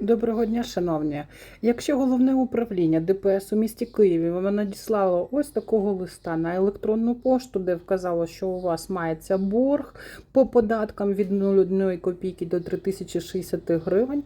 Доброго дня, шановні. Якщо головне управління ДПС у місті Києві вам надіслало ось такого листа на електронну пошту, де вказало, що у вас мається борг по податкам від 0,1 копійки до 3060 гривень,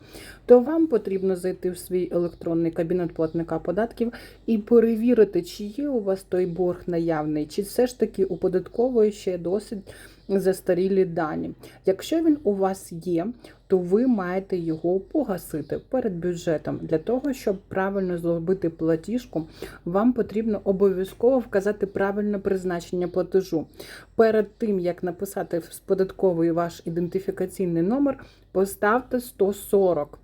то вам потрібно зайти в свій електронний кабінет платника податків і перевірити, чи є у вас той борг наявний, чи все ж таки у податкової ще досить застарілі дані. Якщо він у вас є, то ви маєте його погасити перед бюджетом. Для того, щоб правильно зробити платіжку, вам потрібно обов'язково вказати правильне призначення платежу. Перед тим, як написати в податковий ваш ідентифікаційний номер, поставте 140.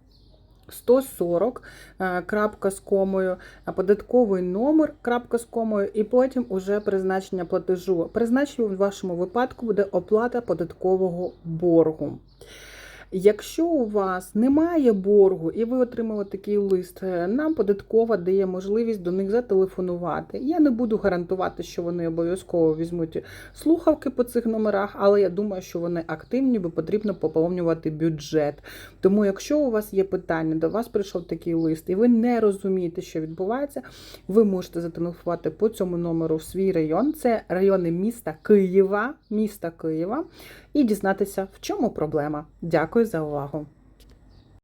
140 е, крапка з комою, податковий номер крапка з комою, і потім уже призначення платежу. Призначення в вашому випадку буде оплата податкового боргу. Якщо у вас немає боргу і ви отримали такий лист, е, нам податкова дає можливість до них зателефонувати. Я не буду гарантувати, що вони обов'язково візьмуть слухавки по цих номерах, але я думаю, що вони активні, бо потрібно поповнювати бюджет. Тому, якщо у вас є питання, до вас прийшов такий лист, і ви не розумієте, що відбувається, ви можете зателефонувати по цьому номеру в свій район. Це райони міста Києва, міста Києва, і дізнатися, в чому проблема. Дякую за увагу.